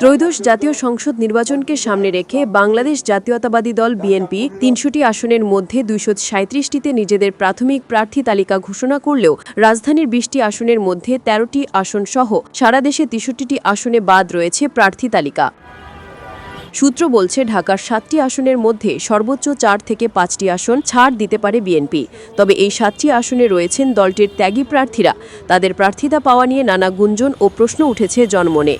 ত্রয়োদশ জাতীয় সংসদ নির্বাচনকে সামনে রেখে বাংলাদেশ জাতীয়তাবাদী দল বিএনপি তিনশোটি আসনের মধ্যে দুইশো সাঁত্রিশটিতে নিজেদের প্রাথমিক প্রার্থী তালিকা ঘোষণা করলেও রাজধানীর বিশটি আসনের মধ্যে তেরোটি আসন সহ সারা দেশে তেষট্টিটি আসনে বাদ রয়েছে প্রার্থী তালিকা। সূত্র বলছে, ঢাকার সাতটি আসনের মধ্যে সর্বোচ্চ চার থেকে পাঁচটি আসন ছাড় দিতে পারে বিএনপি। তবে এই সাতটি আসনে রয়েছেন দলটির ত্যাগী প্রার্থীরা। তাদের প্রার্থিতা পাওয়া নিয়ে নানা গুঞ্জন ও প্রশ্ন উঠেছে জনমনে।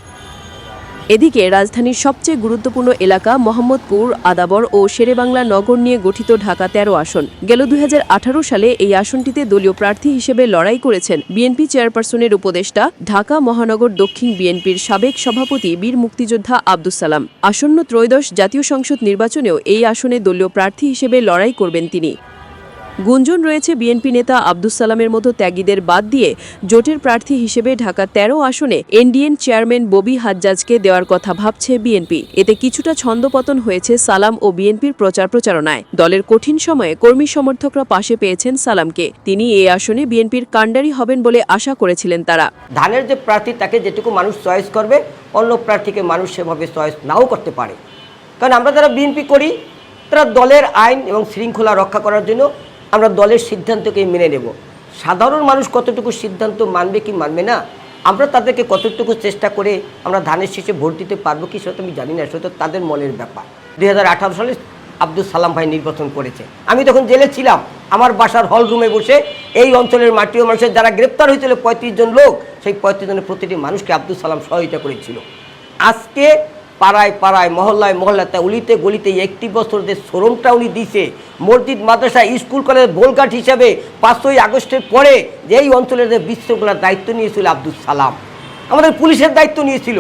এদিকে রাজধানীর সবচেয়ে গুরুত্বপূর্ণ এলাকা মোহাম্মদপুর, আদাবর ও শেরেবাংলা নগর নিয়ে গঠিত ঢাকা তেরো আসন। গেল দু হাজার আঠারো সালে এই আসনটিতে দলীয় প্রার্থী হিসেবে লড়াই করেছেন বিএনপি চেয়ারপারসনের উপদেষ্টা, ঢাকা মহানগর দক্ষিণ বিএনপির সাবেক সভাপতি বীর মুক্তিযোদ্ধা আব্দুস সালাম। আসন্ন ত্রয়োদশ জাতীয় সংসদ নির্বাচনেও এই আসনে দলীয় প্রার্থী হিসেবে লড়াই করবেন তিনি। গুঞ্জন রয়েছে বিএনপি নেতা আব্দুস সালামের মতো ত্যাগীদের বাদ দিয়ে জোটের প্রার্থী হিসেবে ঢাকা তেরো আসনে এনডিএন চেয়ারম্যান ববি হাজ্জাজকে দেওয়ার কথা ভাবছে বিএনপি। এতে কিছুটা ছন্দপতন হয়েছে সালাম ও বিএনপির প্রচার প্রচারণায়। দলের কঠিন সময়ে কর্মী সমর্থকরা পাশে পেয়েছেন সালামকে। তিনি এই আসনে বিএনপির কাণ্ডারি হবেন বলে আশা করেছিলেন তারা। ধানের যে প্রার্থী, তাকে যেটুকু মানুষ চয়েস করবে, অন্য প্রার্থীকে মানুষ সেভাবে চয়েস নাও করতে পারে। কারণ আমরা যারা বিএনপি করি, তারা দলের আইন এবং শৃঙ্খলা রক্ষা করার জন্য আমরা দলের সিদ্ধান্তকে মেনে নেব। সাধারণ মানুষ কতটুকু সিদ্ধান্ত মানবে কি মানবে না, আমরা তাদেরকে কতটুকু চেষ্টা করে আমরা ধানের শীষে ভোট দিতে পারব কি সেটা আমি জানি না, সেটা তাদের মনের ব্যাপার। দুই হাজার আঠারো সালে আব্দুল সালাম ভাই নির্বাচন করেছে। আমি তখন জেলে ছিলাম, আমার বাসার হল রুমে বসে এই অঞ্চলের মাটি মানুষের যারা গ্রেপ্তার হয়েছিল পঁয়ত্রিশ জন লোক, সেই পঁয়ত্রিশ জনের প্রতিটি মানুষকে আব্দুল সালাম সহায়তা করেছিল। আজকে পাড়ায় পাড়ায়, মহল্লায় মহল্লায় তা উলিতে গলিতে একটি বছর যে শ্রমটা উনি দিছে, মসজিদ, মাদ্রাসা, স্কুল, কলেজ গোলঘাট হিসাবে পাঁচই আগস্টের পরে যে এই অঞ্চলের যে বিশৃঙ্খলার দায়িত্ব নিয়েছিল আব্দুল সালাম, আমাদের পুলিশের দায়িত্ব নিয়েছিল,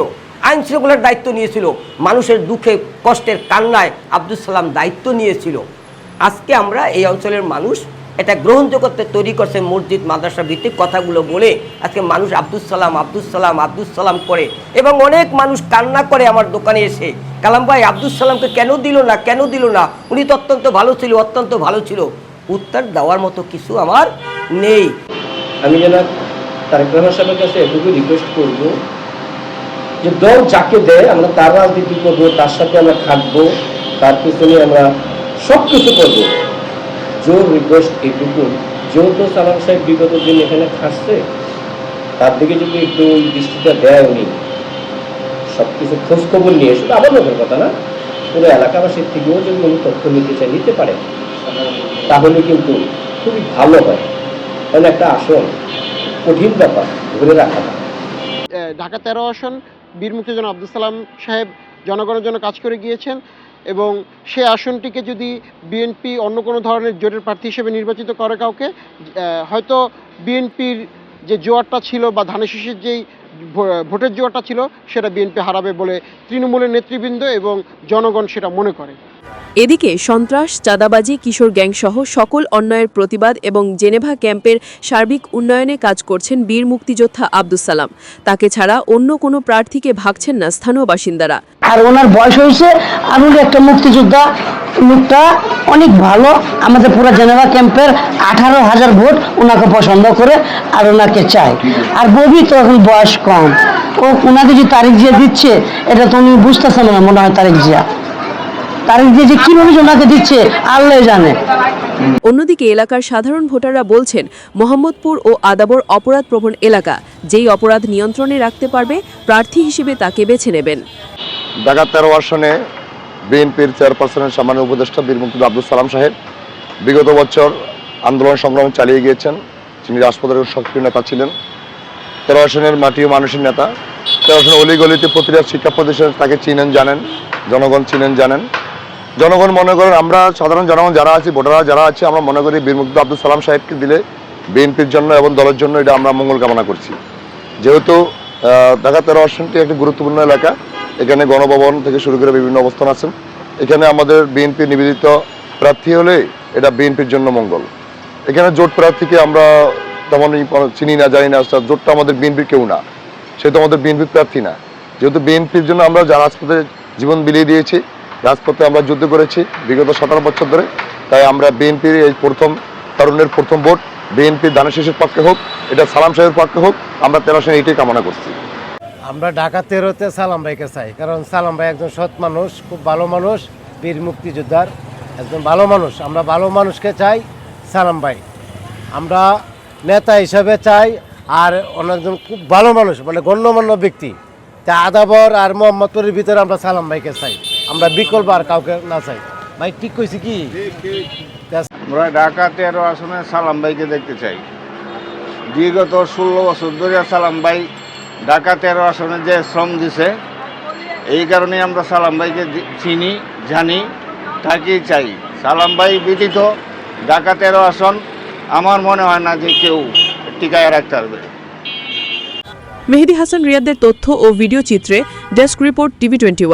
আইন শৃঙ্খলার দায়িত্ব নিয়েছিল, মানুষের দুঃখে, কষ্টের কান্নায় আব্দুল সালাম দায়িত্ব নিয়েছিল। আজকে আমরা এই অঞ্চলের মানুষ এটা গ্রহণযোগ্যতা তৈরি করছে মসজিদ, মাদ্রাসা ভিত্তিক কথাগুলো বলে আজকে মানুষ আব্দুল সালাম আব্দুল সালাম আব্দুল সালাম করে এবং অনেক মানুষ কান্না করে আমার দোকানে এসে। কালাম ভাই আব্দুল সালামকে কেন দিল না, কেন দিল না? উনি তো অত্যন্ত ভালো ছিল, অত্যন্ত ভালো ছিল। উত্তর দেওয়ার মতো কিছু আমার নেই। আমি যেন তারেক রহমান সাহেবের কাছে এটুকু রিকোয়েস্ট করব যে দল যাকে দেয়, আমরা তার রাজনীতি করব, তার সাথে আমরা থাকব, তার পিছনে আমরা সব কিছু করব। জোর রিকোয়েস্ট এটুকু যেহেতু সালাম সাহেব বিগত দিন এখানে খাচ্ছে। তার দিকে যদি একটু দৃষ্টিটা দেয় উনি সব কিছু খোঁজ খবর নিয়ে শুধু আবার কথা না? পুরো এলাকাবাসীর থেকেও যদি উনি তথ্য নিতে চাই নিতে পারে। তাহলে কিন্তু খুবই ভালো হয়। কারণ একটা আসন কঠিন ব্যাপার ধরে রাখা। ঢাকা তেরো আসন বীর মুক্তিযোদ্ধা আব্দুল সালাম সাহেব জনগণের জন্য কাজ করে গিয়েছেন। এবং সে আসনটিকে যদি বিএনপি অন্য কোনো ধরনের জোটের প্রার্থী হিসেবে নির্বাচিত করে কাউকে হয়তো বিএনপির যে জোয়ারটা ছিল বা ধানে শীষের যেই ভোটের জোয়ারটা ছিল, সেটা বিএনপি হারাবে বলে তৃণমূলের নেতৃবৃন্দ এবং জনগণ সেটা মনে করে। এদিকে সন্ত্রাস, চাঁদাবাজি, কিশোর গ্যাংসহ সকল অন্যায়ের প্রতিবাদ এবং জেনেভা ক্যাম্পের সার্বিক উন্নয়নে কাজ করছেন বীর মুক্তিযোদ্ধা আব্দুস সালাম। তাকে ছাড়া অন্য কোনো প্রার্থীকে ভাগছেন না স্থানীয় বাসিন্দারা। আর ওনার বয়স হয়েছে আর উনি একটা মুক্তিযোদ্ধা, লোকটা অনেক ভালো। আমাদের পুরো জেনেভা ক্যাম্পের আঠারো হাজার ভোট ওনাকে পছন্দ করে আর ওনাকে চায় আর ববি তো এখন বয়স কম। ও ওনাকে যে তারিখ জিয়া দিচ্ছে, এটা তো উনি বুঝতেছেন না, মনে হয় তারিখ জিয়া। দিয়ে যে কীভাবে ওনাকে দিচ্ছে আল্লাহ জানে। অন্যদিকে এলাকার সাধারণ ভোটাররা বলছেন মোহাম্মদপুর ও আদাবর অপরাধ প্রবণ এলাকা যেই অপরাধ নিয়ন্ত্রণে রাখতে পারবে প্রার্থী হিসেবে তাকে বেছে নেবেন। ঢাকা তেরো আসনে বিএনপির চেয়ারপারসনের সামান্য উপদেষ্টা বীর মুক্তি আব্দুল সালাম সাহেব বিগত বছর আন্দোলন সংগ্রাম চালিয়ে গিয়েছেন। তিনি রাজপথের সক্রিয় নেতা ছিলেন। তেরো আসনের মাটি ও মানুষের নেতা। তেরো আসনের অলিগলিতে প্রতিটা শিক্ষা প্রতিষ্ঠান তাকে চিনেন জানেন জনগণ চিনেন জানেন। জনগণ মনে করেন, আমরা সাধারণ জনগণ যারা আছি, ভোটাররা যারা আছে, আমরা মনে করি বীর মুক্তি আব্দুল সালাম সাহেবকে দিলে বিএনপির জন্য এবং দলের জন্য এটা আমরা মঙ্গল কামনা করছি। যেহেতু ঢাকা তেরো আসনটি একটি গুরুত্বপূর্ণ এলাকা, এখানে গণভবন থেকে শুরু করে বিভিন্ন অবস্থান আছেন এখানে আমাদের বিএনপি নিবেদিত প্রার্থী হলে এটা বিএনপির জন্য মঙ্গল। এখানে জোট প্রার্থীকে আমরা তেমন চিনি না, জানি না জোটটা আমাদের বিএনপির কেউ না। সে তো আমাদের বিএনপির প্রার্থী না। যেহেতু বিএনপির জন্য আমরা যা রাজপথে জীবন বিলিয়ে দিয়েছি রাজপথে আমরা যুদ্ধ করেছি বিগত সতেরো বছর ধরে। তাই আমরা বিএনপির এই প্রথম তরুণের প্রথম ভোট, বিএনপি দানের শেষের পক্ষে হোক, এটা সালাম সাহেবের পক্ষে হোক, আমরা তেরো আসনে এটাই কামনা করছি। আমরা ঢাকা তেরোতে সালাম ভাইকে চাই, কারণ সালাম ভাই একজন সৎ মানুষ, খুব ভালো মানুষ, বীর মুক্তিযোদ্ধার একজন ভালো মানুষ। আমরা ভালো মানুষকে চাই সালাম ভাই। আমরা নেতা হিসাবে চাই আর অনেকজন খুব ভালো মানুষ মানে গণ্যমান্য ব্যক্তি। তা আদাবর আর মোহাম্মদপুরের ভিতরে আমরা সালাম ভাইকে চাই। আমরা বিকল্প আর কাউকে না চাই। ভাই ঠিক কইছি কি? আমরা ঢাকা তেরো আসনে সালাম ভাইকে দেখতে চাই। বিগত ষোলো বছর ধরে সালাম ভাই ঢাকা তেরো আসনে যে শ্রম দিছে এই কারণে আমরা সালাম ভাইকে চিনি জানি তাকেই চাই। সালাম ভাই ব্যতীত ঢাকা তেরো আসন আমার মনে হয় না যে কেউ টিকায় রাখতে পারবে। মেহেদি হাসান রিয়াদের তথ্য ও ভিডিও চিত্রে ডেস্ক রিপোর্ট টিভি টোয়েন্টি